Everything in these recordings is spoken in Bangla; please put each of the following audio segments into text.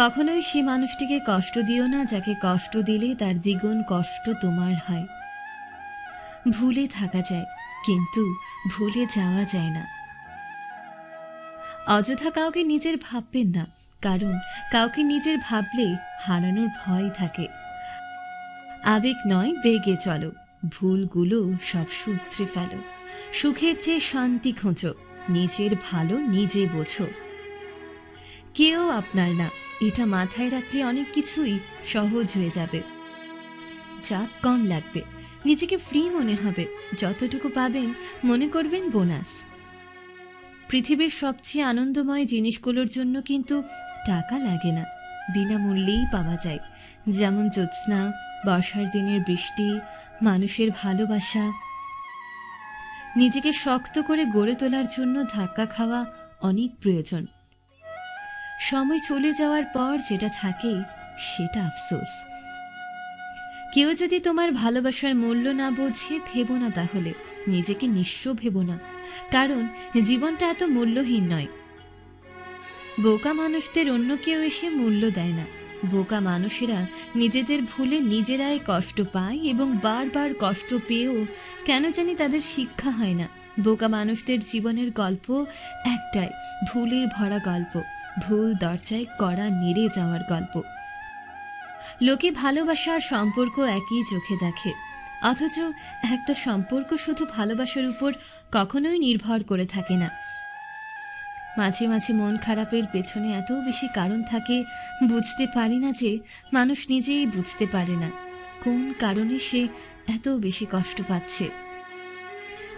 কখনোই সে মানুষটিকে কষ্ট দিও না, যাকে কষ্ট দিলে তার দ্বিগুণ কষ্ট তোমার হয়। ভুলে থাকা যায়, কিন্তু ভুলে যাওয়া যায় না। অযথা কাউকে নিজের ভাববেন না, কারণ কাউকে নিজের ভাবলে হারানোর ভয় থাকে। আবেগ নয়, বেগে চলো, ভুলগুলো সব সূত্রে ফেলো। সুখের চেয়ে শান্তি খোঁজো, নিজের ভালো নিজে বোঝো। কেউ আপনার না। এটা মাথায় রাখলে অনেক কিছুই সহজ হয়ে যাবে। চাপ কম লাগবে। নিজেকে ফ্রি মনে হবে। যতটুকু পাবেন মনে করবেন বোনাস। পৃথিবীর সবচেয়ে আনন্দময় জিনিসগুলোর জন্য কিন্তু টাকা লাগে না। বিনামূল্যেই পাওয়া যায়। যেমন জ্যোৎস্না, বর্ষার দিনের বৃষ্টি, মানুষের ভালোবাসা। নিজেকে শক্ত করে গড়ে তোলার জন্য ধাক্কা খাওয়া অনেক প্রয়োজন। সময় চলে যাওয়ার পর যেটা থাকে, সেটা আফসোস। কেউ যদি তোমার ভালোবাসার মূল্য না বোঝে, ভেবো না তাহলে। নিজেকে নিঃস্ব ভেবো না। কারণ, জীবনটা এত মূল্যহীন নয়। বোকা মানুষদের অন্য কেউ এসে মূল্য দেয় না। বোকা মানুষেরা নিজেদের ভুলে নিজেরাই কষ্ট পায় এবং বারবার কষ্ট পেয়েও কেন জানি তাদের শিক্ষা হয় না। বোকা মানুষদের জীবনের গল্প একটাই, ভুলে ভরা গল্প, ভুল দরজায় কড়া নেড়ে যাওয়ার গল্প। লোকে ভালোবাসার সম্পর্ক একই চোখে দেখে, অথচ একটা সম্পর্ক শুধু ভালোবাসার উপর কখনোই নির্ভর করে থাকে না। মাঝে মাঝে মন খারাপের পেছনে এত বেশি কারণ থাকে, বুঝতে পারি না যে মানুষ নিজেই বুঝতে পারে না, কোন কারণে সে এত বেশি কষ্ট পাচ্ছে।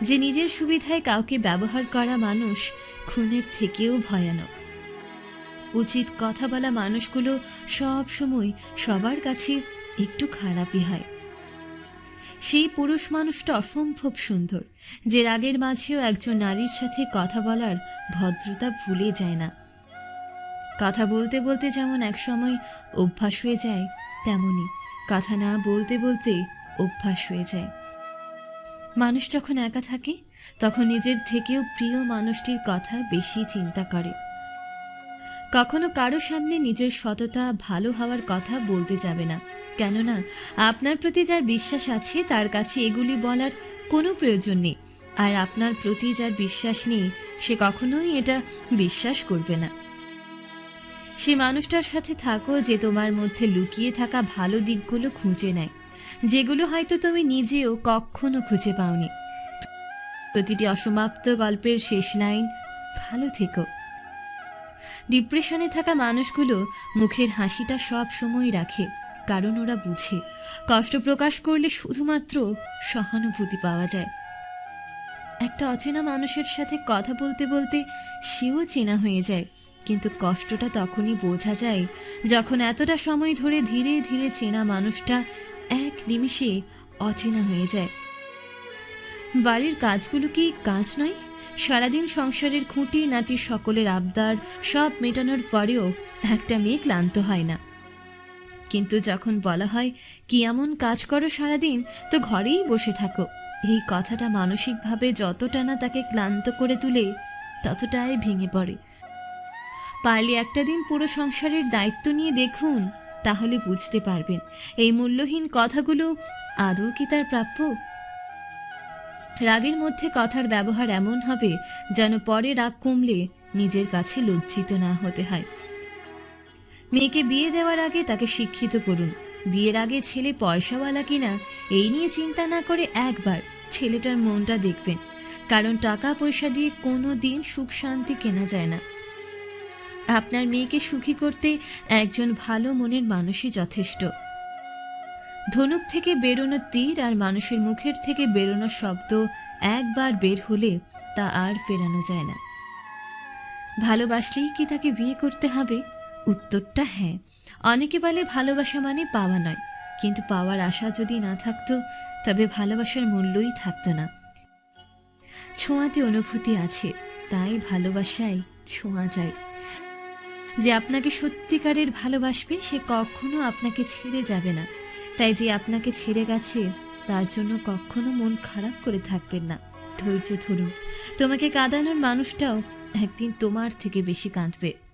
যে নিজের সুবিধায় কাউকে ব্যবহার করা মানুষ খুনের থেকেও ভয়ানক। উচিত কথা বলা মানুষগুলো সব সময় সবার কাছে একটু খারাপই হয়। সেই পুরুষ মানুষটা অসম্ভব সুন্দর, যে রাগের মাঝেও একজন নারীর সাথে কথা বলার ভদ্রতা ভুলে যায় না। কথা বলতে বলতে যেমন একসময় অভ্যাস হয়ে যায় তেমনি কথা না বলতে বলতে অভ্যাস হয়ে যায়। মানুষ যখন একা থাকে, তখন নিজের থেকেও প্রিয় মানুষটির কথা বেশি চিন্তা করে। কখনো কারও সামনে নিজের সততা, ভালো হওয়ার কথা বলতে যাবে না। কেননা, আপনার প্রতি যার বিশ্বাস আছে, তার কাছে এগুলি বলার কোনো প্রয়োজন নেই। আর আপনার প্রতি যার বিশ্বাস নেই, সে কখনোই এটা বিশ্বাস করবে না। সে মানুষটার সাথে থাকো যে তোমার মধ্যে লুকিয়ে থাকা ভালো দিকগুলো খুঁজে নেয়। যেগুলো হয়তো তুমি নিজেও কখনো খুঁজে পাওনি। প্রতিটি অসমাপ্ত গল্পের শেষ লাইন, ভালো থেকো। ডিপ্রেশনে থাকা মানুষগুলো মুখের হাসিটা সব সময় রাখে, কারণ ওরা বুঝে, কষ্ট প্রকাশ করলে শুধুমাত্র সহানুভূতি পাওয়া যায়। একটা অচেনা মানুষের সাথে কথা বলতে বলতে সেও চেনা হয়ে যায়, কিন্তু কষ্টটা তখনই বোঝা যায় যখন এতটা সময় ধরে ধীরে ধীরে চেনা মানুষটা এক নিমিষে অচেনা হয়ে যায়। বাড়ির কাজগুলো কি কাজ নয়? সারাদিন সংসারের খুঁটি নাটি সকলের আবদার সব মেটানোর পরেও একটা মেয়ে ক্লান্ত হয় না। কিন্তু যখন বলা হয়, কি এমন কাজ করো সারাদিন? তো ঘরেই বসে থাকো। এই কথাটা মানসিকভাবে যতটা না তাকে ক্লান্ত করে তুলে, ততটাই ভেঙে পড়ে। পারলে একটা দিন পুরো সংসারের দায়িত্ব নিয়ে দেখুন। তাহলে বুঝতে পারবেন। এই মূল্যহীন কথাগুলো আদৌ কি তার প্রাপ্য? রাগের মধ্যে কথার ব্যবহার এমন হবে যেন পরে রাগ কমলে নিজের কাছে লজ্জিত না হতে হয়। মেয়েকে বিয়ে দেওয়ার আগে তাকে শিক্ষিত করুন। বিয়ের আগে ছেলে পয়সাওয়ালা কিনা, এই নিয়ে চিন্তা না করে একবার ছেলেটার মনটা দেখবেন। কারণ টাকা পয়সা দিয়ে কোনো দিন সুখ শান্তি কেনা যায় না। আপনার মেয়েকে সুখী করতে একজন ভালো মনের মানুষই যথেষ্ট। ধনুক থেকে বেরোনো তীর আর মানুষের মুখের থেকে বেরোনো শব্দ একবার বের হলে তা আর ফেরানো যায় না। ভালোবাসলেই কি তাকে বিয়ে করতে হবে? উত্তরটা হ্যাঁ। অনেকে বলে ভালোবাসা মানে পাওয়া নয়। কিন্তু পাওয়ার আশা যদি না থাকতো, তবে ভালোবাসার মূল্যই থাকতো না। ছোঁয়াতে অনুভূতি আছে, তাই ভালোবাসায় ছোঁয়া যায়। যে আপনাকে সত্যিকারের ভালোবাসবে, সে কখনো আপনাকে ছেড়ে যাবে না। তাই যে আপনাকে ছেড়ে গেছে, তার জন্য কখনো মন খারাপ করে থাকবেন না। ধৈর্য ধরুন। তোমাকে কাঁদানোর মানুষটাও একদিন তোমার থেকে বেশি কাঁদবে।